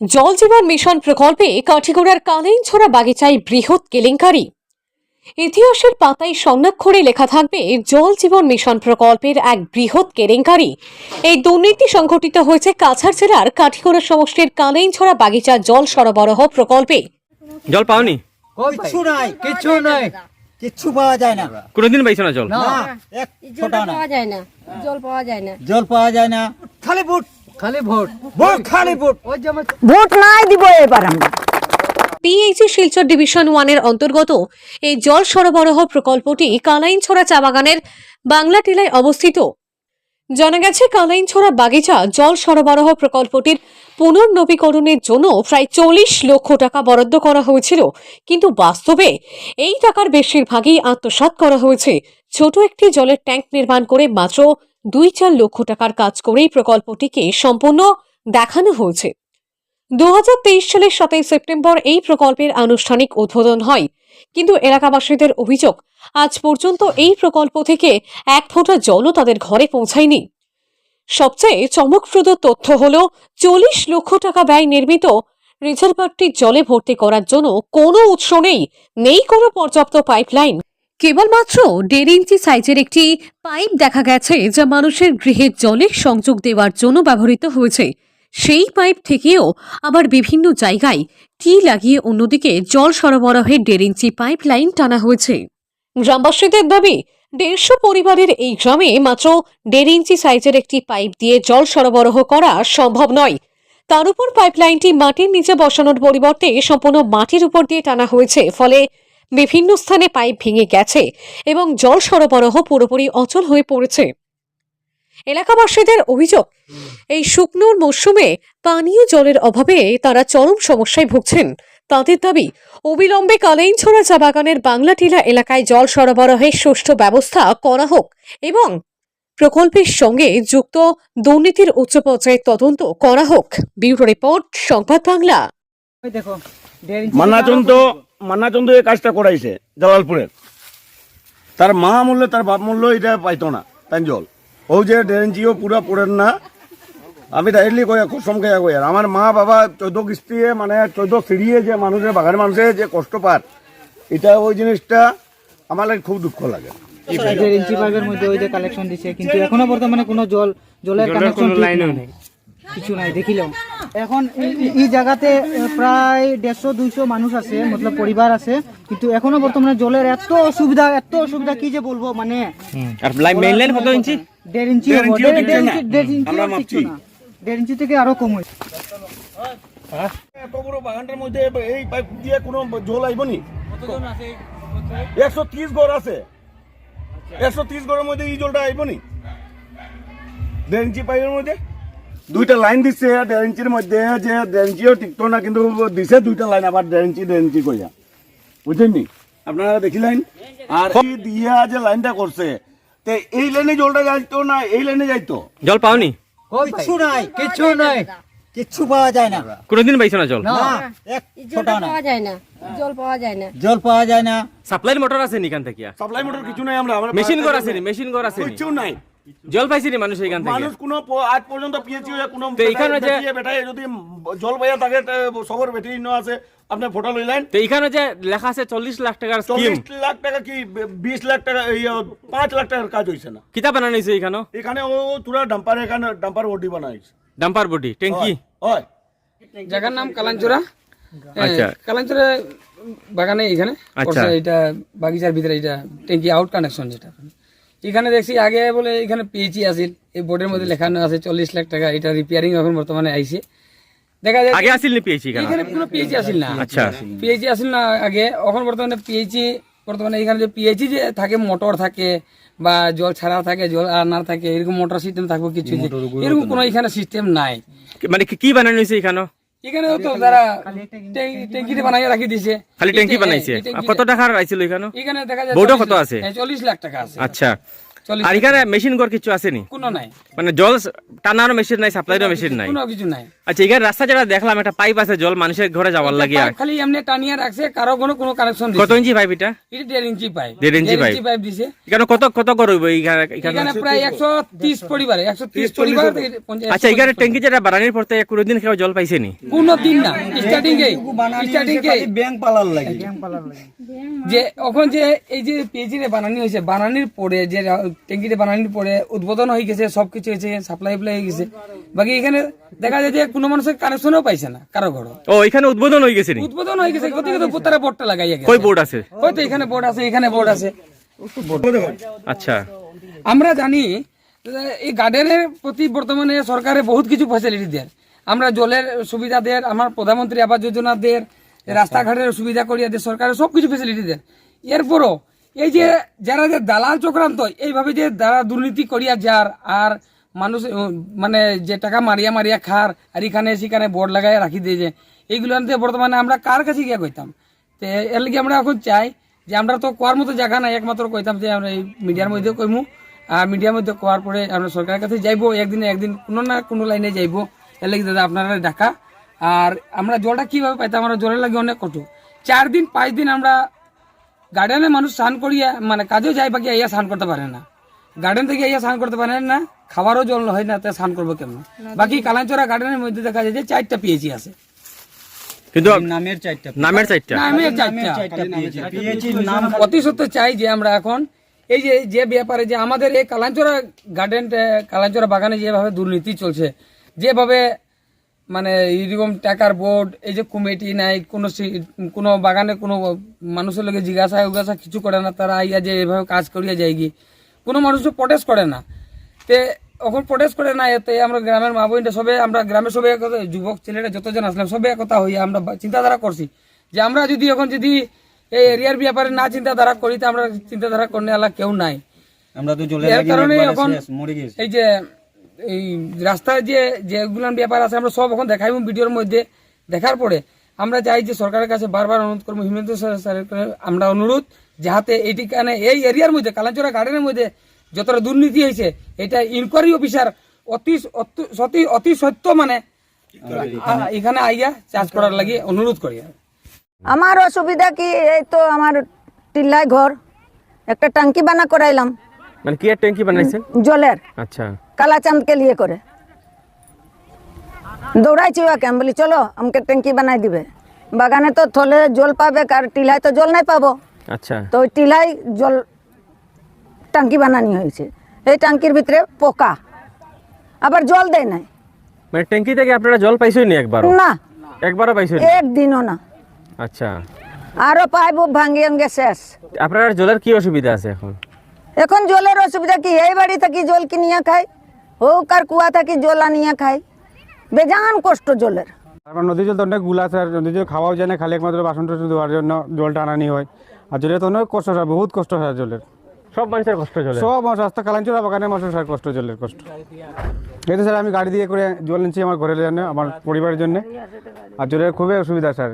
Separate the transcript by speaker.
Speaker 1: জল জীবন মিশন প্রকল্পে কাঠিগোড়ার কালাইনছড়া বাগিচায় বৃহৎ কেলেঙ্কারি। ইতিহাসের পাতায় স্বর্ণাক্ষরে লেখা থাকবে জল জীবন মিশন প্রকল্পের এক বৃহৎ কেলেঙ্কারি। এই দুর্নীতি সংঘটিত হয়েছে কাছাড় জেলার কাঠিগোড়া সমষ্টির কালাইনছড়া বাগিচা জল সরবরাহ প্রকল্পে।
Speaker 2: জল পাওনি?
Speaker 3: কিচ্ছু নাই কিচ্ছু নাই। কিচ্ছু পাওয়া যায় না।
Speaker 2: কোনোদিন পাইছো না জল?
Speaker 3: না এক ফোঁটা না
Speaker 4: পাওয়া যায় না। জল পাওয়া যায় না।
Speaker 3: জল পাওয়া যায় না। খালি ভোট খালি ভোট। ভোট খালি ভোট।
Speaker 5: ভোট নাই দিব এবার আমরা।
Speaker 1: পিএইচি শিলচর ডিভিশন ওয়ানের অন্তর্গত এই জল সরবরাহ প্রকল্পটি কালাইনছড়া চা বাগানের বাংলা টিলায় অবস্থিত। জানা গেছে কালাইনছড়া বাগিচা জল সরবরাহ প্রকল্পটির পুনর্নবীকরণের জন্য প্রায় চল্লিশ লক্ষ টাকা বরাদ্দ করা হয়েছিল। কিন্তু বাস্তবে এই টাকার বেশিরভাগই আত্মসাৎ করা হয়েছে। ছোট একটি জলের ট্যাঙ্ক নির্মাণ করে মাত্র দুই চার লক্ষ টাকার কাজ করে এই প্রকল্পটিকে সম্পূর্ণ দেখানো হয়েছে। দু হাজার তেইশ সালের সাতই সেপ্টেম্বর এই প্রকল্পের আনুষ্ঠানিক উদ্বোধন হয়। কিন্তু এলাকাবাসীদের অভিযোগ, আজ পর্যন্ত এই প্রকল্প থেকে এক ফোঁটা জলও তাদের ঘরে পৌঁছায়নি। সবচেয়ে চমকপ্রদ তথ্য হল, চল্লিশ লক্ষ টাকা ব্যয় নির্মিত রিজার্ভারটি জলে ভর্তি করার জন্য কোনো উৎস নেই নেই কোনো পর্যাপ্ত পাইপলাইন। কেবলমাত্র দেড় ইঞ্চি সাইজের একটি পাইপ দেখা গেছে যা মানুষের গৃহের জলের সংযোগ দেওয়ার জন্য ব্যবহৃত হয়েছে। সেই পাইপ থেকেও আবার বিভিন্ন জায়গায় টি লাগিয়ে অন্যদিকে জল সরবরাহের দেড় ইঞ্চি পাইপ লাইন টানা হয়েছে। গ্রামবাসীদের দাবি, দেড়শো পরিবারের এই গ্রামে মাত্র দেড় ইঞ্চি সাইজের একটি পাইপ দিয়ে জল সরবরাহ করা সম্ভব নয়। তার উপর পাইপলাইনটি মাটির নিচে বসানোর পরিবর্তে সম্পূর্ণ মাটির উপর দিয়ে টানা হয়েছে, ফলে বিভিন্ন স্থানে পাইপ ভেঙে গেছে এবং জল সরবরাহ পুরোপুরি অচল হয়ে পড়েছে। এলাকাবাসীদের অভিযোগ এই শুকনোর মরশুমে পানীয় জলের অভাবে তারা চরম সমস্যায় ভুগছেন। তাদের দাবি অবিলম্বে কালাইনছড়া চা বাগানের বাংলাটিলা এলাকায় জল সরবরাহের সুষ্ঠু ব্যবস্থা করা হোক এবং প্রকল্পের সঙ্গে যুক্ত দুর্নীতির উচ্চ পর্যায়ের তদন্ত করা হোক। ব্যুরো রিপোর্ট সংবাদ বাংলা।
Speaker 3: দেখো
Speaker 6: মান্নাচন্দ মান্নাচন্দ এই কাজটা করাইছে জালালপুরের। তার মা মূল্য তার বাপ মূল্য এটা পাইতো না তাই জল। ও যে ডেরেঞ্জিও পুরা পড়েন না। আমি ডাইরেক্টলি কই কসম খেয়া কই আর আমার মা বাবা চোদ্দ কিস্তিয়ে মানে চোদ্দ সিঁড়িয়ে যে মানুষের বাগানের মানুষের যে কষ্ট পার এটা ওই জিনিসটা আমার লাগে খুব দুঃখ লাগে।
Speaker 3: ইঞ্চি পাইপের মধ্যে ওই যে কালেকশন দিছে কিন্তু এখনও বর্তমানে কোনো জল জলের কানেকশন কিছু নাই দেখিলাম। এখন এই- জায়গাতে প্রায় দেড়শো দুইশো মানুষ আছে মতলব পরিবার আছে। কিন্তু এখনও বর্তমানে জলের এত অসুবিধা এত অসুবিধা কি যে বলব মানে
Speaker 2: আর মেইন লাইন কত ইঞ্চি?
Speaker 3: দেড় ইঞ্চি
Speaker 6: দেড়।
Speaker 3: ইঞ্চি- দেড় ইঞ্চি থেকে আরও কম হয়েছে।
Speaker 6: এত বড় বাগানটার মধ্যে এই পাইপ দিয়ে কোনো জল একশো ত্রিশ ঘর আছে। একশো ত্রিশ ঘরের মধ্যে এই জলটা দেড় ইঞ্চি পাইপের মধ্যে? দুইটা লাইন দিছে দেড় ইঞ্চির মধ্যে যে দেড় ইঞ্চিও টিকতো না কিন্তু দিছে দুইটা লাইন আবার দেড় ইঞ্চি দেড় ইঞ্চি কইয়া। বুঝলেন নি আপনারা দেখিলেন আর দিয়া যে লাইনটা করছে তে এই লাইনে জলটা যাইতো না এই লাইনে যাইতো?
Speaker 2: জল পাওনি?
Speaker 3: কিচ্ছু নাই কিচ্ছু নাই। কিচ্ছু পাওয়া যায় না।
Speaker 2: কোনোদিন পাইছো না জল?
Speaker 3: না এক
Speaker 4: জল
Speaker 3: ফোঁটা না।
Speaker 4: পাওয়া যায় না। জল পাওয়া যায় না।
Speaker 3: জল পাওয়া যায় না।
Speaker 2: সাপ্লাই মোটর আছে নি এখান থেকে?
Speaker 6: সাপ্লাই মোটর কিছু নাই আমরা আমরা
Speaker 2: মেশিন করা আছে নি মেশিন করা আছে
Speaker 6: কিছু নাই।
Speaker 2: জল পাইছি নি মানুষ এখান থেকে।
Speaker 6: মানুষ কোনো আজ পর্যন্ত পিএইচি হয়ে কোনো
Speaker 2: তো এইখানে যে-
Speaker 6: বেটাই যদি জল পাইয়া থাকে সবর ব্যাটারি ন আছে আপনি ফটো লইলেন
Speaker 2: তো এখানে যে লেখা আছে চল্লিশ লাখ টাকার স্কিম
Speaker 6: চল্লিশ লাখ টাকা কি বিশ লাখ টাকা এই আহ, পাঁচ লাখ টাকার কাজ হয়েছে না।
Speaker 2: কিতা বানানো হয়েছে এখানে
Speaker 6: এখানে ও তুরা ডাম্পার এখানে ডাম্পার ওডি বানাইছে
Speaker 2: ডাম্পার বডি ট্যাঙ্কি?
Speaker 6: হয়
Speaker 7: জায়গার নাম কালাঞ্চুরা
Speaker 2: আচ্ছা।
Speaker 7: কালাঞ্চুরা বাগানে এখানে
Speaker 2: আচ্ছা।
Speaker 7: এটা বাগিচার ভিতরে এটা ট্যাঙ্কি আউট কানেকশন যেটা। এখানে দেখছি আগে বলে এখানে পিএইচি আছিল। এই বোর্ডের মধ্যে লেখানো আছে চল্লিশ লাখ টাকা। এটা রিপেয়ারিং এখন বর্তমানে আইছে। দেখা যায়
Speaker 2: আগে আসিল নি পেয়েছি এখানে?
Speaker 7: এখানে কোনো পিএইচি আসিল না।
Speaker 2: আচ্ছা।
Speaker 7: পিএইচি আসিল না আগে। এখন বর্তমানে পিএইচি বর্তমানে এখানে যে পিএইচি যে থাকে মোটর থাকে বা জল ছাড়া থাকে জল আর না থাকে এরকম মোটর সিস্টেম থাকবে কিছু এরকম কোনো এখানে সিস্টেম নাই।
Speaker 2: মানে কি- কি বানানো হয়েছে এখানে
Speaker 7: এখানে তো তারা ট্যাঙ্কিতে বানাইয়া রাখি দিছে।
Speaker 2: খালি ট্যাঙ্কি বানাইছে? কত টাকার আইছিল এখানে
Speaker 7: এখানে দেখা যায়
Speaker 2: বউটা কত আছে?
Speaker 7: হ্যাঁ, চল্লিশ লাখ টাকা আছে।
Speaker 2: আচ্ছা। আর এখানে মেশিন ঘর কিছু আসেনি?
Speaker 7: কোনো নাই।
Speaker 2: মানে জল টানারও মেশিন নাই সাপ্লাইরও মেশিন নাই।
Speaker 7: কোনো কিছু নাই।
Speaker 2: আচ্ছা এখানে রাস্তা যেটা দেখলাম একটা পাইপ আছে জল মানুষের ঘরে যাওয়ার লাগিয়া
Speaker 7: পাইপ খালি এমনি টানিয়ে রাখছে কারও কোনো কোনো কানেকশন
Speaker 2: কত ইঞ্চি পাইপ এটা?
Speaker 7: এটা দেড় ইঞ্চি পাইপ
Speaker 2: দেড় ইঞ্চি পাইপ।
Speaker 7: পাইপ দিছে।
Speaker 2: এখানে কত কত ঘর হইব এখানে এখানে
Speaker 7: প্রায় একশো তিরিশ পরিবার একশো তিরিশ পরিবার
Speaker 2: আচ্ছা এখানে ট্যাঙ্কি যেটা বাড়ানির পর থেকে কোনোদিন কেউ জল পাইছেনি?
Speaker 7: কোনো দিন না। স্টার্টিং এ স্টার্টিং এ
Speaker 6: ব্যাংক পালার লাগে।
Speaker 7: যে এখন যে এই যে পিএইচি রে বানানি হয়েছে বানানির পরে যে ট্যাঙ্কিতে বানানির পরে উদ্বোধন হয়ে গেছে সবকিছু হয়েছে সাপ্লাই প্লাই হয়ে গেছে। বাকি এখানে দেখা যায় যে কোনো মানুষের কানেকশনও পাইছে না কারও ঘর
Speaker 2: ও এখানে উদ্বোধন হয়ে গেছে
Speaker 7: উদ্বোধন হয়ে গেছে গতি গতি পুতারা বোর্ডটা লাগাই গেছে।
Speaker 2: কই বোর্ড আছে?
Speaker 7: হয়তো এখানে বোর্ড আছে এখানে বোর্ড আছে।
Speaker 2: আচ্ছা।
Speaker 7: আমরা জানি এই গার্ডেনের প্রতি বর্তমানে সরকারে বহুত কিছু ফ্যাসিলিটি দেয় আমরা জলের সুবিধা দেয় আমার প্রধানমন্ত্রী আবাস যোজনা দেয় রাস্তাঘাটের সুবিধা করিয়া দেয় সরকারের সব কিছু ফ্যাসিলিটি দেয় এরপরও এই যে যারা যে দালাল চক্রান্ত, এইভাবে যে যারা দুর্নীতি করিয়া যার, আর মানুষ মানে যে টাকা মারিয়া মারিয়া খার, আর এখানে সেখানে বোর্ড লাগাই রাখি দিয়ে যে এইগুলোতে বর্তমানে আমরা কার কাছে গিয়া কইতাম? তো এর লাগে আমরা এখন চাই যে আমরা তো কোয়ার মতো জায়গা নাই, একমাত্র কইতাম যে আমরা এই মিডিয়ার মধ্যে কইমু। আর মিডিয়ার মধ্যে কোয়ার পরে আমরা সরকারের কাছে যাইবো, একদিন একদিন কোনো না কোনো লাইনে যাইবো। এর লাগে দাদা আপনারা ডাকা। আর আমরা জলটা কীভাবে পাইতাম? আমরা জলের লাগে অনেক কটু। চার দিন, পাঁচ দিন আমরা গার্ডেনে মানুষ স্নান করিয়া মানে কাজেও যায় বাকি ইয়া স্নান করতে পারে না। গার্ডেন থেকে ইয়া স্নান করতে পারে না খাবারও জল হয় না তা স্নান করব কেমন? বাকি কালাঞ্চরা গার্ডেনের মধ্যে দেখা যায় যে চারটা পিএইচি আছে।
Speaker 2: কিন্তু
Speaker 3: নামের চারটা
Speaker 2: নামের চারটা?
Speaker 7: না, আমি চারটা। অতি সত্য চাই যে আমরা এখন এই যে যে ব্যাপারে যে আমাদের এই কালাঞ্চরা গার্ডেন কালাঞ্চরা বাগানে যেভাবে দুর্নীতি চলছে যেভাবে মানে এরকম টাকার বোর্ড এই যে কমিটি নাই কোনো কোনো বাগানে কোনো মানুষের লোকে জিজ্ঞাসা উগাসা কিছু করে না তারা আইয়া যে এভাবে কাজ করিয়া যায় কি কোনো মানুষ প্রটেস্ট করে না। তে এখন প্রটেস্ট করে না এতে আমরা গ্রামের মা বোনটা সবে আমরা গ্রামের সবে একতা যুবক ছেলেরা যতজন আসলাম সবে একতা হইয়া আমরা চিন্তাধারা করছি। যে আমরা যদি এখন যদি এই এরিয়ার ব্যাপারে না চিন্তাধারা করি তো আমরা চিন্তাধারা করলে আলা কেউ নাই।
Speaker 3: আমরা তো জলে
Speaker 7: কারণে এখন এই যে এই রাস্তায় যে যেগুলো ব্যাপার আছে, আমরা সব এখন দেখাইব ভিডিওর মধ্যে। দেখার পরে আমরা চাই যে সরকারের কাছে বারবার অনুরোধ করব, হিমন্ত স্যার- স্যারের আমরা অনুরোধ যাহাতে এইটিখানে, এই এরিয়ার মধ্যে, কালাঞ্চরা গার্ডেনের মধ্যে যতটা দুর্নীতি হয়েছে, এটা ইনকোয়ারি অফিসার অতি অতি- অতি সত্য মানে এখানে আইয়া চাষ করার লাগি অনুরোধ করি।
Speaker 5: আমার অসুবিধা কি, এই তো আমার টিল্লায় ঘর, একটা টাঙ্কি বানা করাইলাম।
Speaker 2: মানে কি আর ট্যাঙ্কি বানাইছেন?
Speaker 5: জলের।
Speaker 2: আচ্ছা।
Speaker 5: কালাচাঁদকে লিয়ে করে। দৌড়াইছি ওকে আমি বলি চলো আমাকে ট্যাঙ্কি বানাই দিবে। বাগানে তো থলে জল পাবে আর টিলায় তো জল নাই পাবো।
Speaker 2: আচ্ছা।
Speaker 5: তো ওই টিলাই জল টাঙ্কি বানানি হয়েছে। এই ট্যাঙ্কির ভিতরে পোকা। আবার জল দেয় নাই।
Speaker 2: মানে ট্যাঙ্কি থেকে আপনারা জল পাইছেন নি একবারও?
Speaker 5: না।
Speaker 2: একবারও পাইছেন
Speaker 5: একদিনও না।
Speaker 2: আচ্ছা।
Speaker 5: আরও পাইব ভাঙ্গি অঙ্গে শেষ
Speaker 2: আপনার জলের কি অসুবিধা আছে এখন?
Speaker 5: এখন জলের অসুবিধা কি? এই বাড়ি থাকি জল কিনিয়া খাই হোক আর কুয়া থাকি জল আনিয়া খাই বেজান কষ্ট জলের।
Speaker 8: তারপর নদীর জল তো অনেকগুলা আছে আর নদীর জল খাওয়াও যায় না খালি একমাত্র বাসন টাসন ধোয়ার জন্য জলটা আনানি হয়। আর জলের তো অনেক কষ্ট হয় বহুত কষ্ট হয় জলের।
Speaker 2: সব মানুষের কষ্ট চলে
Speaker 8: সব মানুষ রাস্তা কালাঞ্চুরা বাগানে মানুষের স্যার কষ্ট জলের কষ্ট। এই তো স্যার আমি গাড়ি দিয়ে করে জল নিচ্ছি আমার ঘরের জন্য আমার পরিবারের জন্য। আর জলের খুবই অসুবিধা স্যার।